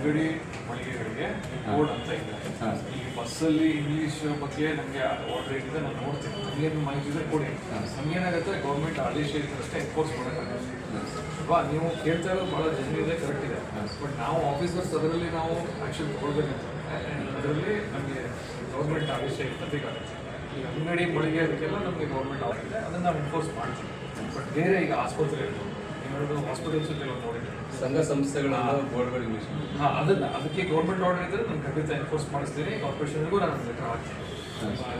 ಅಂಗಡಿ ಮಳಿಗೆಗಳಿಗೆ ಬೋರ್ಡ್ ಅಂತ ಇದೆ. ಈ ಬಸ್ಸಲ್ಲಿ ಇಂಗ್ಲೀಷ್ ಬಗ್ಗೆ ನಮಗೆ ಆರ್ಡರ್ ಇದೆ ನಾನು ನೋಡ್ತೀನಿ. ಏನು ಮಾಹಿತಿ ಇದ್ರೆ ಕೊಡಿ ನಮಗೇನಾಗುತ್ತೆ ಗೌರ್ಮೆಂಟ್ ಆದೇಶ ಇದ್ದರಷ್ಟೇ ಎನ್ಫೋರ್ಸ್ ಮಾಡೋಕ್ಕಾಗುತ್ತೆ ಅಲ್ವಾ? ನೀವು ಕೇಳ್ತಾ ಇರೋದು ಭಾಳ ಜನ ಇದೆ. ಕರೆಕ್ಟ್ ಇದೆ ಬಟ್ ನಾವು ಆಫೀಸರ್ಸ್ ಅದರಲ್ಲಿ ನಾವು ಆ್ಯಕ್ಷನ್ ತಗೊಳ್ಬೇಕಂತಂದ್ರೆ ಅದರಲ್ಲಿ ನಮಗೆ ಗೌರ್ಮೆಂಟ್ ಆದೇಶ ಇರ್ತದೆ ಈ ಅಂಗಡಿ ಮಳಿಗೆ ಅದಕ್ಕೆಲ್ಲ ನಮಗೆ ಗೌರ್ಮೆಂಟ್ ಆಗಿದೆ ಇದೆ. ಅದನ್ನು ನಾವು ಎನ್ಫೋರ್ಸ್ ಮಾಡ್ತೀವಿ. ಬಟ್ ಬೇರೆ ಈಗ ಆಸ್ಪತ್ರೆ ಇರ್ಬೋದು. ಹೇಳೋದು ಹಾಸ್ಪಿಟಲ್ಸ್ ಕೆಲವು ನೋಡಿದ್ದೀವಿ ಸಂಘ ಸಂಸ್ಥೆಗಳ ಬೋರ್ಡ್ಗಳು ಇಂಗ್ಲೀಷ್ ಹಾ ಅದನ್ನ ಅದಕ್ಕೆ ಗೌರ್ಮೆಂಟ್ ಆರ್ಡರ್ ಇದ್ರೆ ನಾನು ಖಂಡಿತ ಎನ್ಫೋರ್ಸ್ ಮಾಡಿಸ್ತೀನಿ ಕಾರ್ಪೊರೇಷನ್ಗೂ ನಾನು ಲೆಟರ್ ಹಾಕ್ತೀನಿ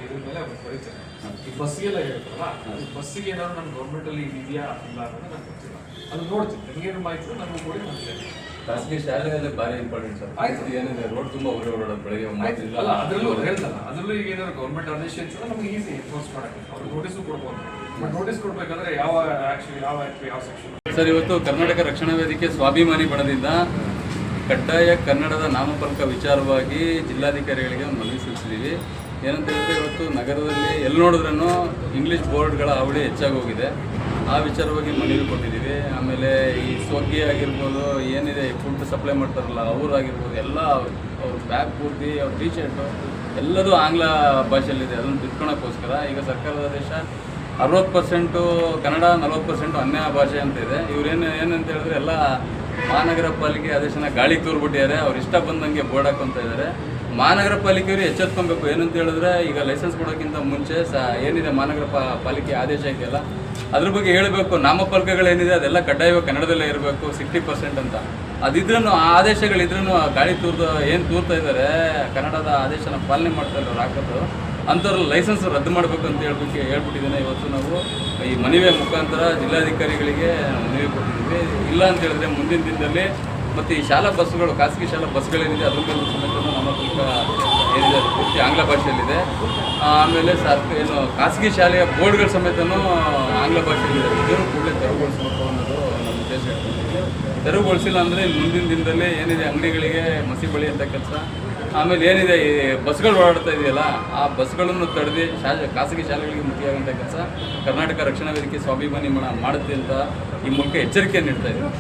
ಇದ್ರ ಮೇಲೆ ಅವ್ರು ಬರೀತೇನೆ ಈ ಬಸ್ಸಿಗೆಲ್ಲ ಇರುತ್ತಲ್ಲ ಈ ಬಸ್ಸಿಗೆ ಏನಾದ್ರು ನಮ್ಮ ಗೌರ್ಮೆಂಟಲ್ಲಿ ಇದೆಯಾ ಇಲ್ಲ ಅನ್ನೋದು ನಾನು ಗೊತ್ತಿಲ್ಲ. ಅದು ನೋಡ್ತೀನಿ. ನನಗೇನು ಮಾಹಿತಿ ನನಗೂ ಕೊಡಿ ನಾನು ಹೇಳ್ತೀನಿ. ಖಾಸಗಿ ಶಾಲೆಯಲ್ಲಿ ಭಾರಿ ಇಂಪಾರ್ಟೆಂಟ್ ಸರ್. ಆಯ್ತು. ಏನಿದೆ ರೋಡ್ ತುಂಬಾ ಉರಿ ಓಡಾಡೋದು ಬೆಳಗ್ಗೆ ಒಂಬತ್ತರಿಂದ ಅಲ್ಲ ಅದರಲ್ಲೂ ಹೇಳ್ತಲ್ಲ ಅದರಲ್ಲೂ ಈಗ ಏನಾದ್ರು ಗೌರ್ಮೆಂಟ್ ಆದೇಶ ಇರ್ತದೆ ನಮಗೆ ಈಸಿ ಎನ್ಫೋರ್ಸ್ ಮಾಡೋಕ್ಕೆ. ಅವ್ರು ನೋಟಿಸು ಕೊಡ್ಬೋದು. ಬಟ್ ನೋಟಿಸ್ ಕೊಡ್ಬೇಕಂದ್ರೆ ಯಾವ ಆಕ್ಚುಲಿ ಯಾವ ಆ್ಯಕ್ಟ್ ಯಾವ ಸೆಕ್ಷನ್ ಸರ್ ಇವತ್ತು ಕರ್ನಾಟಕ ರಕ್ಷಣಾ ವೇದಿಕೆ ಸ್ವಾಭಿಮಾನಿ ಬಣದಿಂದ ಕಡ್ಡಾಯ ಕನ್ನಡದ ನಾಮಫಲಕ ವಿಚಾರವಾಗಿ ಜಿಲ್ಲಾಧಿಕಾರಿಗಳಿಗೆ ಮನವಿ ಸಲ್ಲಿಸಿದ್ದೀವಿ ಏನಂತ ಹೇಳಿದ್ರೆ ಇವತ್ತು ನಗರದಲ್ಲಿ ಎಲ್ಲಿ ನೋಡಿದ್ರೂ ಇಂಗ್ಲೀಷ್ ಬೋರ್ಡ್ಗಳ ಅವಳಿ ಹೆಚ್ಚಾಗಿ ಹೋಗಿದೆ. ಆ ವಿಚಾರವಾಗಿ ಮನವಿ ಕೊಟ್ಟಿದ್ದೀವಿ. ಆಮೇಲೆ ಈ ಸ್ವಗ್ಗಿ ಆಗಿರ್ಬೋದು, ಏನಿದೆ ಫುಡ್ ಸಪ್ಲೈ ಮಾಡ್ತಾರಲ್ಲ, ಅವ್ರು ಆಗಿರ್ಬೋದು, ಎಲ್ಲ ಅವ್ರ ಬ್ಯಾಗ್ ಪೂರ್ತಿ, ಅವ್ರ ಟಿ ಶರ್ಟು ಎಲ್ಲದೂ ಆಂಗ್ಲ ಭಾಷೆಯಲ್ಲಿದೆ. ಅದನ್ನು ತಿಳ್ಕೊಳಕ್ಕೋಸ್ಕರ ಈಗ ಸರ್ಕಾರದ ಆದೇಶ ಅರವತ್ತು ಪರ್ಸೆಂಟು ಕನ್ನಡ ನಲ್ವತ್ತು ಪರ್ಸೆಂಟು ಅನ್ಯ ಭಾಷೆ ಅಂತ ಇದೆ. ಇವ್ರೇನು ಏನಂತ ಹೇಳಿದ್ರೆ ಎಲ್ಲ ಮಹಾನಗರ ಪಾಲಿಕೆ ಆದೇಶನ ಗಾಳಿಗೆ ತೋರ್ಬಿಟ್ಟಿದ್ದಾರೆ. ಅವ್ರು ಇಷ್ಟ ಬಂದಂಗೆ ಬೋರ್ಡ್ ಹಾಕೊತ ಇದ್ದಾರೆ. ಮಹಾನಗರ ಪಾಲಿಕೆಯವರು ಎಚ್ಚೆತ್ಕೊಬೇಕು. ಏನಂತ ಹೇಳಿದ್ರೆ, ಈಗ ಲೈಸೆನ್ಸ್ ಕೊಡೋಕ್ಕಿಂತ ಮುಂಚೆ ಸ ಏನಿದೆ ಮಹಾನಗರ ಪಾಲಿಕೆ ಆದೇಶ ಇದೆಯಲ್ಲ, ಅದ್ರ ಬಗ್ಗೆ ಹೇಳಬೇಕು. ನಾಮಫಲಕಗಳೇನಿದೆ, ಅದೆಲ್ಲ ಕಡ್ಡಾಯವಾಗಿ ಕನ್ನಡದಲ್ಲೇ ಇರಬೇಕು ಸಿಕ್ಸ್ಟಿ ಪರ್ಸೆಂಟ್ ಅಂತ. ಅದಿದ್ರೂ ಆ ಆದೇಶಗಳಿದ್ರೂ ಗಾಳಿ ತೂರ್ದು, ಏನು ತೂರ್ತಾ ಇದ್ದಾರೆ, ಕನ್ನಡದ ಆದೇಶನ ಪಾಲನೆ ಮಾಡ್ತಾ ಅವ್ರು ಹಾಕೋದು ಅಂಥವ್ರ ಲೈಸೆನ್ಸ್ ರದ್ದು ಮಾಡಬೇಕು ಅಂತ ಹೇಳ್ಬಿಟ್ಟು ಹೇಳ್ಬಿಟ್ಟಿದ್ದೇನೆ ಇವತ್ತು ನಾವು. ಈ ಮನವಿಯ ಮುಖಾಂತರ ಜಿಲ್ಲಾಧಿಕಾರಿಗಳಿಗೆ ಮನವಿ ಕೊಟ್ಟಿದ್ದೀವಿ. ಇಲ್ಲ ಅಂತ ಹೇಳಿದ್ರೆ ಮುಂದಿನ ದಿನದಲ್ಲಿ ಮತ್ತು ಈ ಶಾಲಾ ಬಸ್ಸುಗಳು, ಖಾಸಗಿ ಶಾಲಾ ಬಸ್ಗಳೇನಿದೆ, ಅದ್ರ ಮೇಲೆ ಸಮೇತ ಆಂಗ್ಲ ಭಾಷೆಯಲ್ಲಿದೆ. ಆಮೇಲೆ ಸರ್ಕ ಏನು ಖಾಸಗಿ ಶಾಲೆಯ ಬೋರ್ಡ್ಗಳ ಸಮೇತನೂ ಆಂಗ್ಲ ಭಾಷೆಯಲ್ಲಿದೆ. ಇದನ್ನು ಕೂಡಲೇ ತೆರವುಗೊಳಿಸಬೇಕು ಅನ್ನೋದು ನಮ್ಮ ಉದ್ದೇಶ ಇಟ್ಕೊಂಡಿದ್ದೀವಿ ತೆರವುಗೊಳಿಸಿಲ್ಲ ಅಂದರೆ ಮುಂದಿನ ದಿನದಲ್ಲಿ ಏನಿದೆ ಅಂಗಡಿಗಳಿಗೆ ಮಸಿ ಬಳಿಯಂಥ ಕೆಲಸ. ಆಮೇಲೆ ಏನಿದೆ ಈ ಬಸ್ಗಳು ಓಡಾಡ್ತಾ ಇದೆಯಲ್ಲ, ಆ ಬಸ್ಗಳನ್ನು ತಡೆದು ಶಾ ಖಾಸಗಿ ಶಾಲೆಗಳಿಗೆ ಮುಖ್ಯವಾದಂಥ ಕೆಲಸ. ಕರ್ನಾಟಕ ರಕ್ಷಣಾ ವೇದಿಕೆ ಸ್ವಾಭಿಮಾನಿ ಮಾಡುತ್ತೆ ಅಂತ ಈ ಮೂಲಕ ಎಚ್ಚರಿಕೆಯನ್ನು ನೀಡ್ತಾ ಇದ್ದೀವಿ